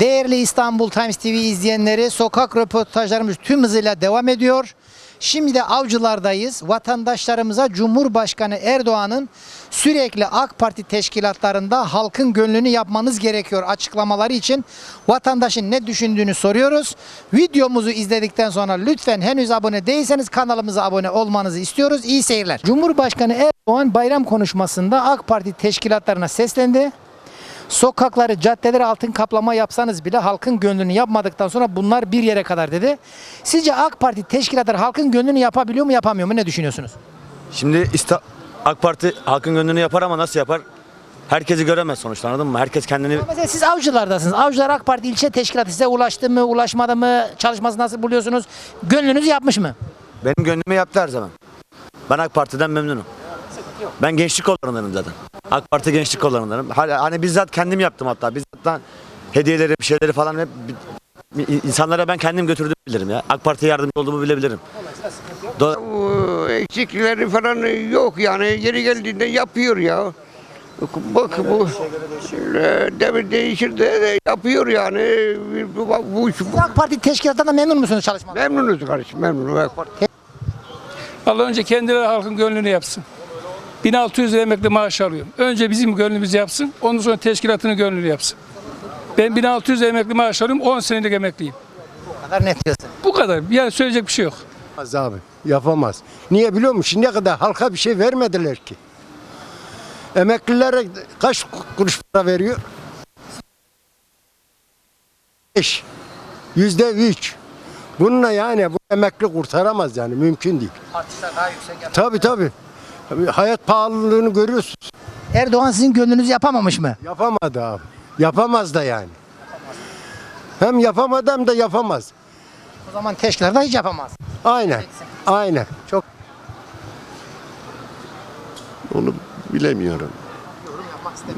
Değerli İstanbul Times TV izleyenleri, sokak röportajlarımız tüm hızıyla devam ediyor. Şimdi de avcılardayız. Vatandaşlarımıza Cumhurbaşkanı Erdoğan'ın sürekli AK Parti teşkilatlarında halkın gönlünü yapmanız gerekiyor açıklamaları için vatandaşın ne düşündüğünü soruyoruz. Videomuzu izledikten sonra lütfen henüz abone değilseniz kanalımıza abone olmanızı istiyoruz. İyi seyirler. Cumhurbaşkanı Erdoğan bayram konuşmasında AK Parti teşkilatlarına seslendi. Sokakları, caddeleri altın kaplama yapsanız bile halkın gönlünü yapmadıktan sonra bunlar bir yere kadar dedi. Sizce AK Parti teşkilatları halkın gönlünü yapabiliyor mu yapamıyor mu ne düşünüyorsunuz? Şimdi İsta- AK Parti halkın gönlünü yapar ama nasıl yapar? Herkesi göremez sonuçta anladın mı? Herkes kendini Mesela siz avcılardasınız. Avcılar AK Parti ilçe teşkilatı size ulaştı mı, ulaşmadı mı? Çalışması nasıl buluyorsunuz? Gönlünüzü yapmış mı? benim gönlümü yaptı her zaman. Ben AK Parti'den memnunum. Ben gençlik kollarındanım zaten. AK Parti gençlik kollarındanım. Hani, bizzat kendim yaptım hatta. Bizzat hediyeleri, bir şeyleri falan hep insanlara ben kendim götürdüm bilirim ya. AK Parti'ye yardımcı olduğumu bilebilirim. Do- Bu eksikleri falan yok yani yeri geldiğinde yapıyor ya. Bak bu devir değişir de yapıyor yani. Bu, bu, Siz AK Parti teşkilatlarından memnun musunuz çalışmadan? memnunuz kardeşim memnunum. Allah önce kendileri halkın gönlünü yapsın. 1600 lira emekli maaş alıyorum. Önce bizim gönlümüzü yapsın. Ondan sonra teşkilatının gönlünü yapsın. Ben 1600 lira emekli maaş alıyorum. 10 senelik emekliyim. Bu kadar net diyorsun. Bu kadar. Yani söyleyecek bir şey yok. Yapamaz abi. Yapamaz. Niye biliyor musun? Şimdiye kadar halka bir şey vermediler ki. Emeklilere kaç kuruş para veriyor? Beş. Yüzde üç. Bununla yani bu emekli kurtaramaz yani mümkün değil. Artışlar daha yüksek. Tabii tabii. Hayat pahalılığını görüyorsunuz. Erdoğan sizin gönlünüzü yapamamış mı? Yapamadı abi. Yapamaz da yani. Hem yapamadı hem de yapamaz. O zaman teşkilatlar hiç yapamaz. Aynen. Aynen. Çok Onu bilemiyorum.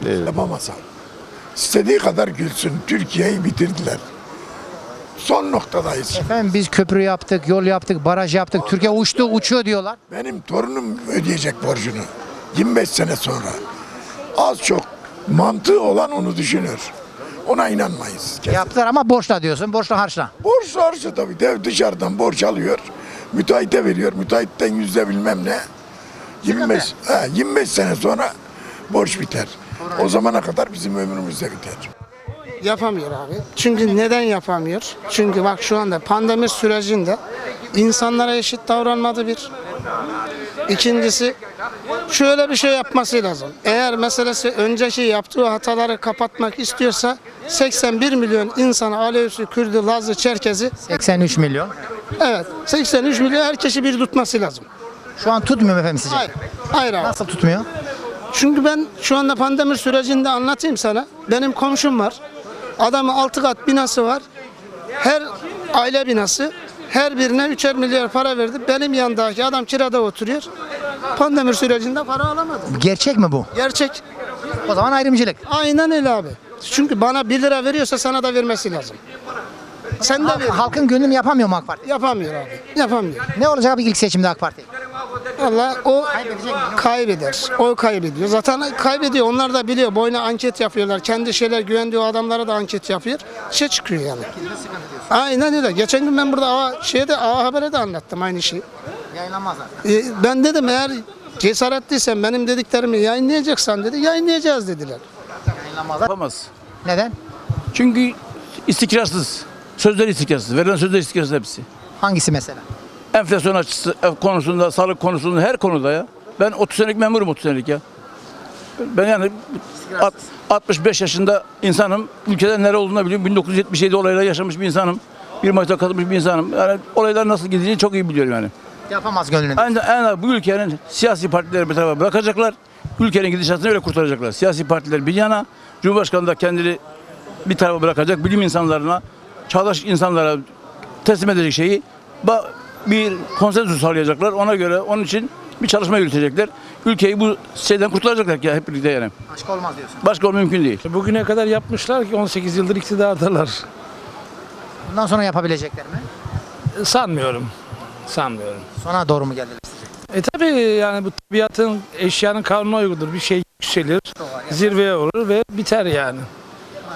Evet. yapamaz. İstediği kadar gülsün. Türkiye'yi bitirdiler. Son noktadayız. Efendim biz köprü yaptık, yol yaptık, baraj yaptık. Türkiye uçtu, uçuyor diyorlar. Benim torunum ödeyecek borcunu. 25 sene sonra. Az çok mantığı olan onu düşünür. Ona inanmayız. Kesin. Yaptılar ama borçla diyorsun, borçla harçla. Borç harcı tabii. Dev dışarıdan borç alıyor. Müteahhite veriyor. Müteahhitten yüzde bilmem ne. 25, he, 25 sene sonra borç biter. O zamana kadar bizim ömrümüz de biter. Yapamıyor abi. Çünkü neden yapamıyor? Çünkü bak şu anda pandemi sürecinde insanlara eşit davranmadı bir. İkincisi şöyle bir şey yapması lazım. Eğer meselesi önceki yaptığı hataları kapatmak istiyorsa 81 milyon insanı Alevisi, Kürdü, Lazı, Çerkezi 83 milyon. evet 83 milyon herkesi bir tutması lazım. Şu an tutmuyor mu efendim sizce? Hayır. Hayır abi. Nasıl tutmuyor? Çünkü ben şu anda pandemi sürecinde anlatayım sana. Benim komşum var. Adamın altı kat binası var. Her aile binası. Her birine üçer milyar para verdi. Benim yandaki adam kirada oturuyor. Pandemi sürecinde para alamadı. Gerçek mi bu? Gerçek. O zaman ayrımcılık. Aynen öyle abi. Çünkü bana 1 lira veriyorsa sana da vermesi lazım. Sen de Halk- ver. halkın gönlünü yapamıyor mu AK Parti? Yapamıyor abi. Yapamıyor. Ne olacak abi ilk seçimde AK Parti? Valla o kaybeder. O kaybediyor. Zaten kaybediyor. Onlar da biliyor. Boyuna anket yapıyorlar. Kendi şeyler güvendiği adamlara da anket yapıyor. Şey çıkıyor yani. Aynen öyle. Geçen gün ben burada A, şeyde A Haber'e de anlattım aynı şeyi. Yayınlanmazlar. Ee, ben dedim eğer cesaretliysen benim dediklerimi yayınlayacaksan dedi. Yayınlayacağız dediler. Yapamaz. Neden? Çünkü istikrarsız. Sözler istikrarsız. Verilen sözler istikrarsız hepsi. Hangisi mesela? Enflasyon açısı ev konusunda, sağlık konusunda her konuda ya. Ben 30 senelik memurum 30 senelik ya. Ben yani alt- 65 yaşında insanım. Ülkeden nere olduğunu biliyorum. 1977 olaylar yaşamış bir insanım. Bir maçta katılmış bir insanım. Yani olaylar nasıl gideceğini çok iyi biliyorum yani. Yapamaz gönlünü. En, en bu ülkenin siyasi partileri bir tarafa bırakacaklar. Ülkenin gidişatını öyle kurtaracaklar. Siyasi partiler bir yana, Cumhurbaşkanı da kendini bir tarafa bırakacak. Bilim insanlarına, çağdaş insanlara teslim edecek şeyi bir konsensus sağlayacaklar. Ona göre onun için bir çalışma yürütecekler. Ülkeyi bu şeyden kurtaracaklar ki hep birlikte yani. Başka olmaz diyorsun. Başka o mümkün değil. Bugüne kadar yapmışlar ki 18 yıldır iktidardalar. Bundan sonra yapabilecekler mi? Sanmıyorum. Sanmıyorum. Sonra doğru mu geldiler? E tabi yani bu tabiatın eşyanın kanuna uygundur. Bir şey yükselir, zirveye olur ve biter yani.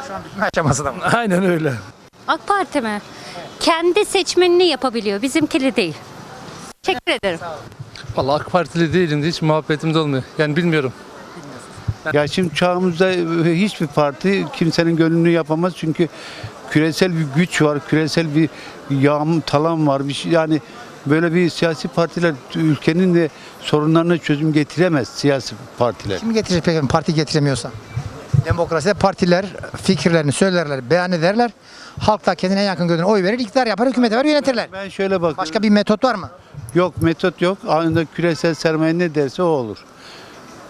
Şu an bitme aşamasında mı? Aynen öyle. AK Parti mi? Kendi seçmenini yapabiliyor. Bizimkili değil. Teşekkür ederim. Vallahi AK Partili değilim de hiç muhabbetim de olmuyor. Yani bilmiyorum. Ya şimdi çağımızda hiçbir parti kimsenin gönlünü yapamaz çünkü küresel bir güç var, küresel bir yağm talan var. Bir şey, yani böyle bir siyasi partiler ülkenin de sorunlarına çözüm getiremez siyasi partiler. Kim getirecek peki parti getiremiyorsa? Demokraside partiler fikirlerini söylerler, beyan ederler. Halk da kendine en yakın gördüğüne oy verir, iktidar yapar, hükümete verir, yönetirler. Ben şöyle bak. Başka bir metot var mı? Yok metot yok. Anında küresel sermaye ne derse o olur.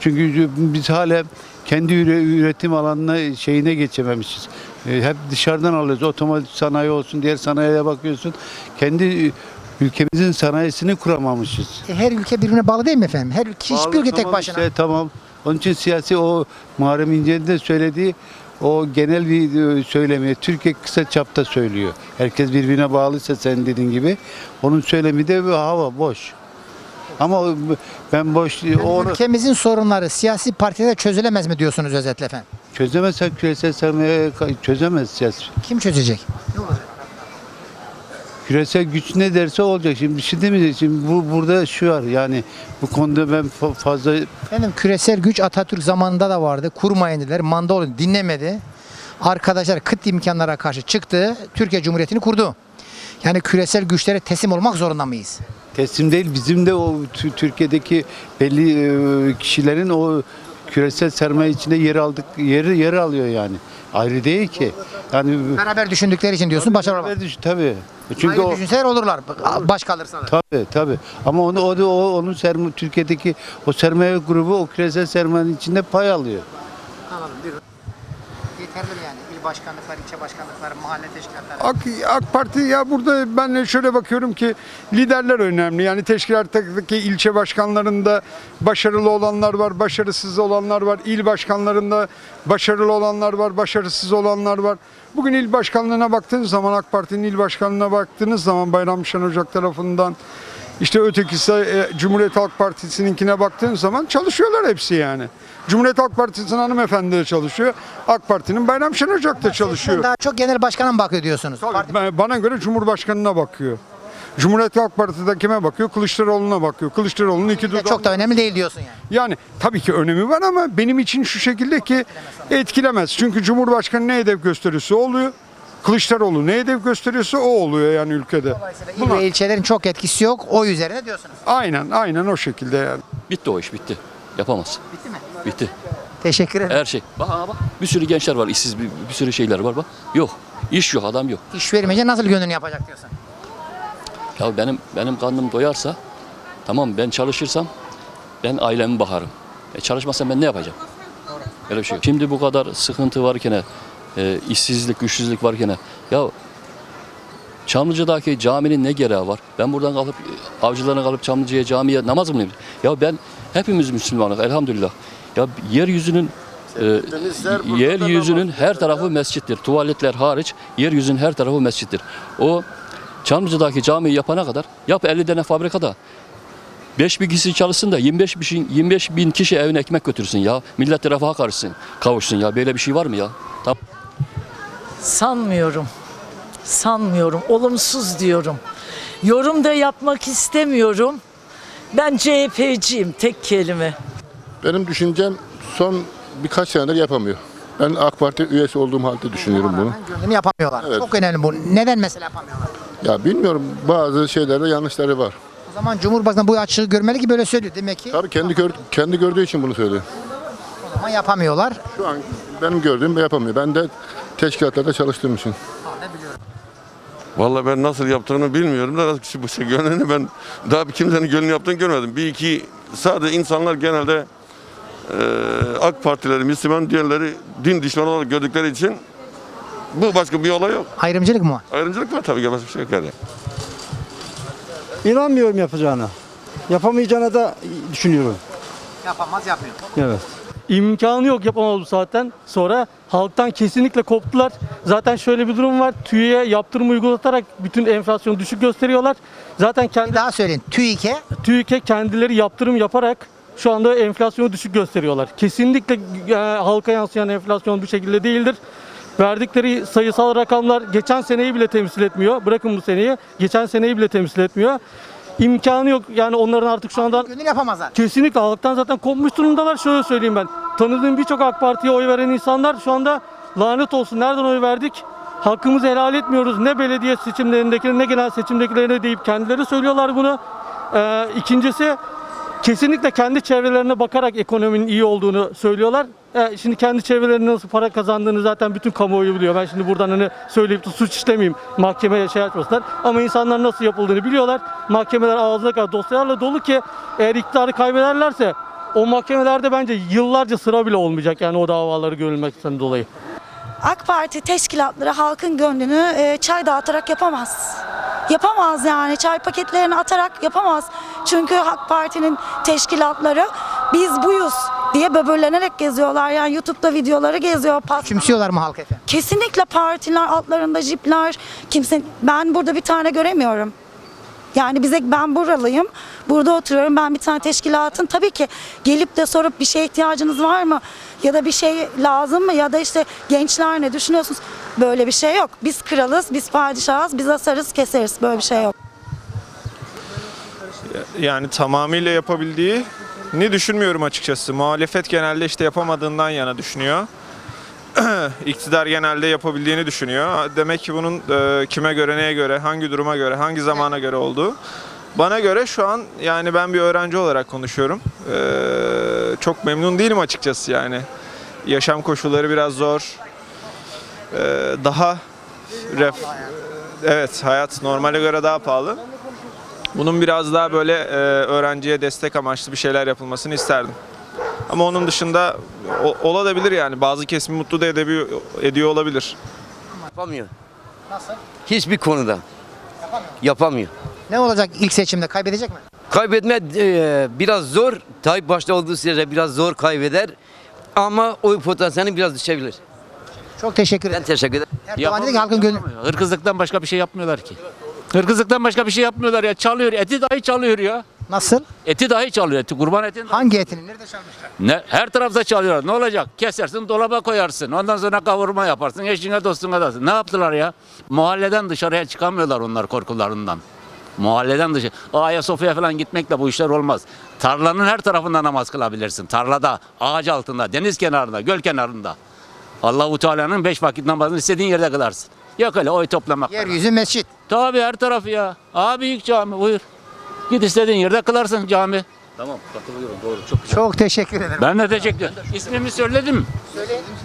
Çünkü biz hala kendi üre- üretim alanına şeyine geçememişiz. E, Hep dışarıdan alıyoruz. Otomotiv sanayi olsun, diğer sanayiye bakıyorsun. Kendi ülkemizin sanayisini kuramamışız. E, her ülke birbirine bağlı değil mi efendim? Her ülke, hiçbir Bağlı, ülke tek tamam başına. işte, tamam. Onun için siyasi o Muharrem İnce'nin de söylediği o genel bir e, söylemi. Türkiye kısa çapta söylüyor. Herkes birbirine bağlıysa sen dediğin gibi. Onun söylemi de bir hava boş. Ama ben boş Yani o ülkemizin sorunları siyasi partide çözülemez mi diyorsunuz özetle efendim? çözemezsen küresel sermaye çözemez siyasi. Kim çözecek? Küresel güç ne derse olacak. Şimdi bir şey demeyecek. Şimdi bu burada şu var yani bu konuda ben fa- fazla Efendim küresel güç Atatürk zamanında da vardı. Kurmayın dediler. Manda olun dinlemedi. Arkadaşlar kıt imkanlara karşı çıktı. Türkiye Cumhuriyeti'ni kurdu. Yani küresel güçlere teslim olmak zorunda mıyız? teslim değil. Bizim de o Tü- Türkiye'deki belli e, kişilerin o küresel sermaye içinde yer aldık yeri yer alıyor yani. Ayrı değil ki. Yani Beraber düşündükleri için diyorsun başarılı. Tabii, tabii. Çünkü Çünkü o düşünseler olurlar. Baş kalırsalar. tabii tabii. Ama onu o, da- o onun sermaye Türkiye'deki o sermaye grubu o küresel sermayenin içinde pay alıyor. Yeterli mi yani? İl ilçe başkanlıkları, mahalle teşkilatları. AK, AK Parti ya burada ben şöyle bakıyorum ki liderler önemli. Yani teşkilattaki ilçe başkanlarında başarılı olanlar var, başarısız olanlar var. İl başkanlarında başarılı olanlar var, başarısız olanlar var. Bugün il başkanlığına baktığınız zaman AK Parti'nin il başkanlığına baktığınız zaman Bayram Şen Ocak tarafından işte ötekisi e, Cumhuriyet Halk Partisi'ninkine baktığın zaman çalışıyorlar hepsi yani. Cumhuriyet Halk Partisi'nin hanımefendi de çalışıyor. AK Parti'nin Bayram Şen da çalışıyor. Daha çok genel başkana mı bakıyor diyorsunuz? Tabii, Parti- bana göre Cumhurbaşkanı'na bakıyor. Cumhuriyet Halk Partisi'de kime bakıyor? Kılıçdaroğlu'na bakıyor. Kılıçdaroğlu'nun iki dudağı... çok da önemli değil diyorsun yani. Yani tabii ki önemi var ama benim için şu şekilde ki etkilemez. Çünkü Cumhurbaşkanı ne hedef gösteriyorsa o oluyor. Kılıçdaroğlu ne hedef gösteriyorsa o oluyor yani ülkede. İl ve ilçelerin çok etkisi yok. O üzerine diyorsunuz. Aynen aynen o şekilde yani. Bitti o iş bitti. Yapamaz. Bitti mi? Bitti. Teşekkür ederim. Her şey. Bak aha bak. Bir sürü gençler var. işsiz bir, bir sürü şeyler var bak. Yok. İş yok. Adam yok. İş vermeyince nasıl gönlünü yapacak diyorsun? Ya benim benim karnım doyarsa tamam ben çalışırsam ben ailemi bakarım. E çalışmazsam ben ne yapacağım? Öyle bir şey yok. Şimdi bu kadar sıkıntı varken e, işsizlik, güçsüzlük varken ya Çamlıca'daki caminin ne gereği var? Ben buradan kalıp avcılarına kalıp Çamlıca'ya camiye namaz mı kılayım? Ya ben hepimiz Müslümanız elhamdülillah. Ya yeryüzünün e, yeryüzünün her tarafı mescittir. Tuvaletler hariç yeryüzünün her tarafı mescittir. O Çamlıca'daki camiyi yapana kadar yap 50 tane fabrikada 5 bin kişi çalışsın da 25 bin, 25 bin kişi evine ekmek götürsün ya. Millet refaha karışsın, kavuşsun ya. Böyle bir şey var mı ya? Tamam. Sanmıyorum. Sanmıyorum. Olumsuz diyorum. Yorum da yapmak istemiyorum. Ben CHP'ciyim tek kelime. benim düşüncem son birkaç senedir yapamıyor. Ben AK Parti üyesi olduğum halde düşünüyorum bunu. Gönlünü yapamıyorlar. Evet. Çok önemli bu. Neden mesela yapamıyorlar? Ya bilmiyorum bazı şeylerde yanlışları var. O zaman Cumhurbaşkanı bu açığı görmeli ki böyle söylüyor. Demek ki Tabii kendi gör, kendi gördüğü için bunu söylüyor. o zaman yapamıyorlar. Şu an benim gördüğüm yapamıyor. Ben de teşkilatlarda çalıştığım için. Vallahi ben nasıl yaptığını bilmiyorum da nasıl bu şey gönlünü ben daha bir kimsenin gönlünü yaptığını görmedim. Bir iki sadece insanlar genelde eee AK Partileri, Müslüman diğerleri din düşmanı olarak gördükleri için bu başka bir olay yok. Ayrımcılık mı var? Ayrımcılık var tabii ki başka bir şey yok yani. İnanmıyorum yapacağına. Yapamayacağına da düşünüyorum. Yapamaz yapmıyor. Evet. İmkanı yok yapamaz zaten. Sonra halktan kesinlikle koptular. Zaten şöyle bir durum var. TÜİ'ye yaptırım uygulatarak bütün enflasyonu düşük gösteriyorlar. Zaten Bir kendi daha söyleyin. TÜİK'e TÜİK'e kendileri yaptırım yaparak şu anda enflasyonu düşük gösteriyorlar. Kesinlikle e, halka yansıyan enflasyon bu şekilde değildir. Verdikleri sayısal rakamlar geçen seneyi bile temsil etmiyor. Bırakın bu seneyi. Geçen seneyi bile temsil etmiyor. İmkanı yok. Yani onların artık şu anda Gönül yapamazlar. Kesinlikle halktan zaten kopmuş durumdalar. Şöyle söyleyeyim ben. Tanıdığım birçok AK Parti'ye oy veren insanlar şu anda lanet olsun. Nereden oy verdik? Hakkımızı helal etmiyoruz. Ne belediye seçimlerindekine ne genel seçimdekilerine deyip kendileri söylüyorlar bunu. Ee, ikincisi kesinlikle kendi çevrelerine bakarak ekonominin iyi olduğunu söylüyorlar. Ee, şimdi kendi çevrelerinde nasıl para kazandığını zaten bütün kamuoyu biliyor. Ben şimdi buradan hani söyleyip de suç işlemeyeyim. Mahkemeye şey açmasınlar. Ama insanlar nasıl yapıldığını biliyorlar. Mahkemeler ağzına kadar dosyalarla dolu ki eğer iktidarı kaybederlerse o mahkemelerde bence yıllarca sıra bile olmayacak yani o davaları görülmekten dolayı. AK Parti teşkilatları halkın gönlünü e, çay dağıtarak yapamaz. Yapamaz yani çay paketlerini atarak yapamaz. Çünkü AK Parti'nin teşkilatları biz buyuz diye böbürlenerek geziyorlar. Yani YouTube'da videoları geziyor. Pas- Kümsüyorlar mı halk efendim? Kesinlikle partiler altlarında jipler. Kimse ben burada bir tane göremiyorum. Yani bize ben buralıyım. Burada oturuyorum. Ben bir tane teşkilatın tabii ki gelip de sorup bir şeye ihtiyacınız var mı? Ya da bir şey lazım mı? Ya da işte gençler ne düşünüyorsunuz? Böyle bir şey yok. Biz kralız, biz padişahız, biz asarız, keseriz. Böyle bir şey yok. Yani tamamıyla yapabildiği ni düşünmüyorum açıkçası. Muhalefet genelde işte yapamadığından yana düşünüyor. İktidar genelde yapabildiğini düşünüyor. Demek ki bunun e, kime göre, neye göre, hangi duruma göre, hangi zamana göre olduğu. Bana göre şu an yani ben bir öğrenci olarak konuşuyorum. E, çok memnun değilim açıkçası yani. Yaşam koşulları biraz zor. E, daha ref, evet hayat normale göre daha pahalı. Bunun biraz daha böyle e, öğrenciye destek amaçlı bir şeyler yapılmasını isterdim. Ama onun dışında o, olabilir yani. Bazı kesimi mutlu da edebiliyor, ediyor olabilir. Yapamıyor. Nasıl? Hiçbir konuda. Yapamıyor. Ne olacak ilk seçimde? Kaybedecek mi? Kaybetme e, biraz zor. Tayyip başta olduğu sürece biraz zor kaybeder. Ama oy potansiyeli biraz düşebilir. Çok teşekkür ederim. Ben teşekkür ederim. Erdoğan dedi ki halkın gönlü. Hırkızlıktan başka bir şey yapmıyorlar ki. Hırkızlıktan başka bir şey yapmıyorlar ya. Çalıyor. Eti dahi çalıyor ya. Nasıl? Eti dahi çalıyor. Eti, kurban etini. Hangi etini? Nerede çalmışlar? Ne, her tarafta çalıyorlar. Ne olacak? Kesersin dolaba koyarsın. Ondan sonra kavurma yaparsın. Eşine dostuna da. Ne yaptılar ya? Mahalleden dışarıya çıkamıyorlar onlar korkularından. Mahalleden dışı. Ayasofya'ya falan gitmekle bu işler olmaz. Tarlanın her tarafında namaz kılabilirsin. Tarlada, ağaç altında, deniz kenarında, göl kenarında. Allahu Teala'nın beş vakit namazını istediğin yerde kılarsın. Yok öyle oy toplamak. Yeryüzü mescit. Tabii her tarafı ya. Aa büyük cami buyur. Git istediğin yerde kılarsın cami. Tamam katılıyorum doğru çok güzel. Çok teşekkür ederim. Ben de teşekkür ederim. İsmimi söyledim.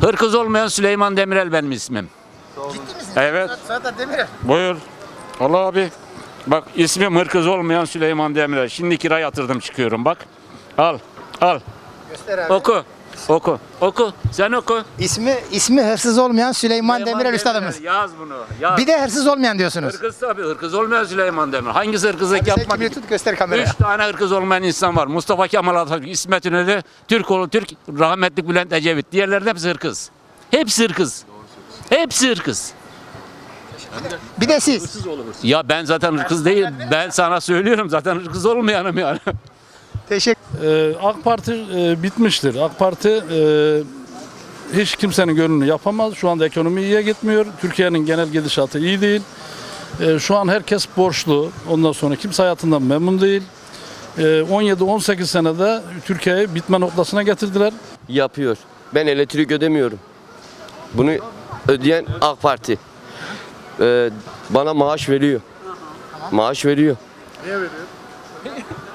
Hırkız olmayan Süleyman Demirel benim ismim. Ciddi misin? Evet. Zaten Demirel. Buyur. Allah abi. Bak ismim hırkız olmayan Süleyman Demirel. Şimdi kira yatırdım çıkıyorum bak. Al. Al. Göster abi. Oku. Oku. Oku. Sen oku. İsmi ismi hırsız olmayan Süleyman, Demirel üstadımız. Yaz bunu. Yaz. Bir de hırsız olmayan diyorsunuz. Hırkız tabii hırkız olmayan Süleyman Demirel. Hangisi hırsızlık yapmak kimliği tut göster kameraya. Üç tane hırkız olmayan insan var. Mustafa Kemal Atatürk, İsmet İnönü, Türkoğlu Türk, rahmetli Bülent Ecevit. Diğerlerinin hepsi hırkız. Hepsi hırkız. Hepsi hırkız. Bir de siz. Ya ben zaten hırkız değil. Ben sana söylüyorum zaten hırkız olmayanım yani. Teşekkür. Ee, AK Parti e, bitmiştir. AK Parti e, hiç kimsenin gönlünü yapamaz. Şu anda ekonomi iyiye gitmiyor. Türkiye'nin genel gidişatı iyi değil. E, şu an herkes borçlu. Ondan sonra kimse hayatından memnun değil. E, 17-18 senede Türkiye'yi bitme noktasına getirdiler. yapıyor. Ben elektrik ödemiyorum. Bunu ödeyen AK Parti. Ee, bana maaş veriyor. Maaş veriyor. Niye veriyor?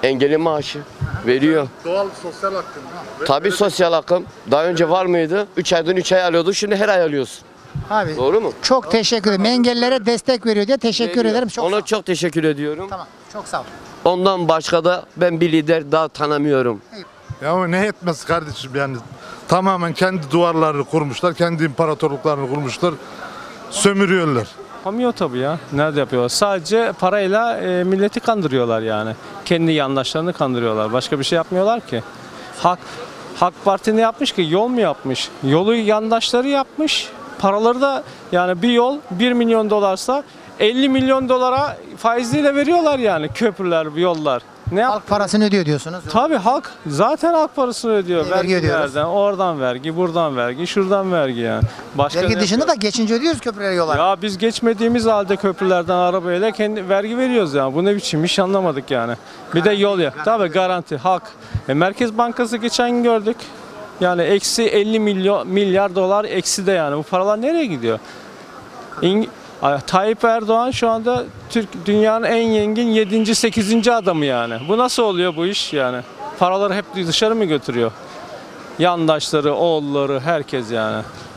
Engelli maaşı veriyor. Doğal sosyal hakkın. Tabii sosyal hakkım. Daha önce var mıydı? 3 aydan 3 ay alıyordu. Şimdi her ay alıyorsun. Abi Doğru mu? çok teşekkür ederim. Engellilere destek veriyor diye teşekkür Veriyor. ederim. Çok Ona çok teşekkür ediyorum. Tamam. Çok sağ ol. Ondan başka da ben bir lider daha tanımıyorum. Ya ne etmez kardeşim yani tamamen kendi duvarlarını kurmuşlar, kendi imparatorluklarını kurmuşlar, sömürüyorlar. Yapamıyor tabii ya. Nerede yapıyorlar? Sadece parayla e, milleti kandırıyorlar yani. Kendi yandaşlarını kandırıyorlar. Başka bir şey yapmıyorlar ki. Hak Hak Parti ne yapmış ki? Yol mu yapmış? Yolu yandaşları yapmış. Paraları da yani bir yol 1 milyon dolarsa 50 milyon dolara faizliyle veriyorlar yani köprüler, yollar. Ne yap- Halk parasını ödüyor diyorsunuz. Tabii halk zaten halk parasını ödüyor. Vergi ödüyoruz. Vergilerden, oradan vergi, buradan vergi, şuradan vergi yani. Başka Vergi ne dışında da geçince ödüyoruz köprüleri yollar. Ya biz geçmediğimiz halde köprülerden arabayla kendi vergi veriyoruz yani. Bu ne biçim iş anlamadık yani. Bir de yol ya. Tabii garanti, hak. E, Merkez Bankası geçen gün gördük. Yani eksi 50 milyon milyar dolar eksi de yani. Bu paralar nereye gidiyor? İng- Tayyip Erdoğan şu anda Türk dünyanın en zengin 7. 8. adamı yani. Bu nasıl oluyor bu iş yani? Paraları hep dışarı mı götürüyor? Yandaşları, oğulları, herkes yani.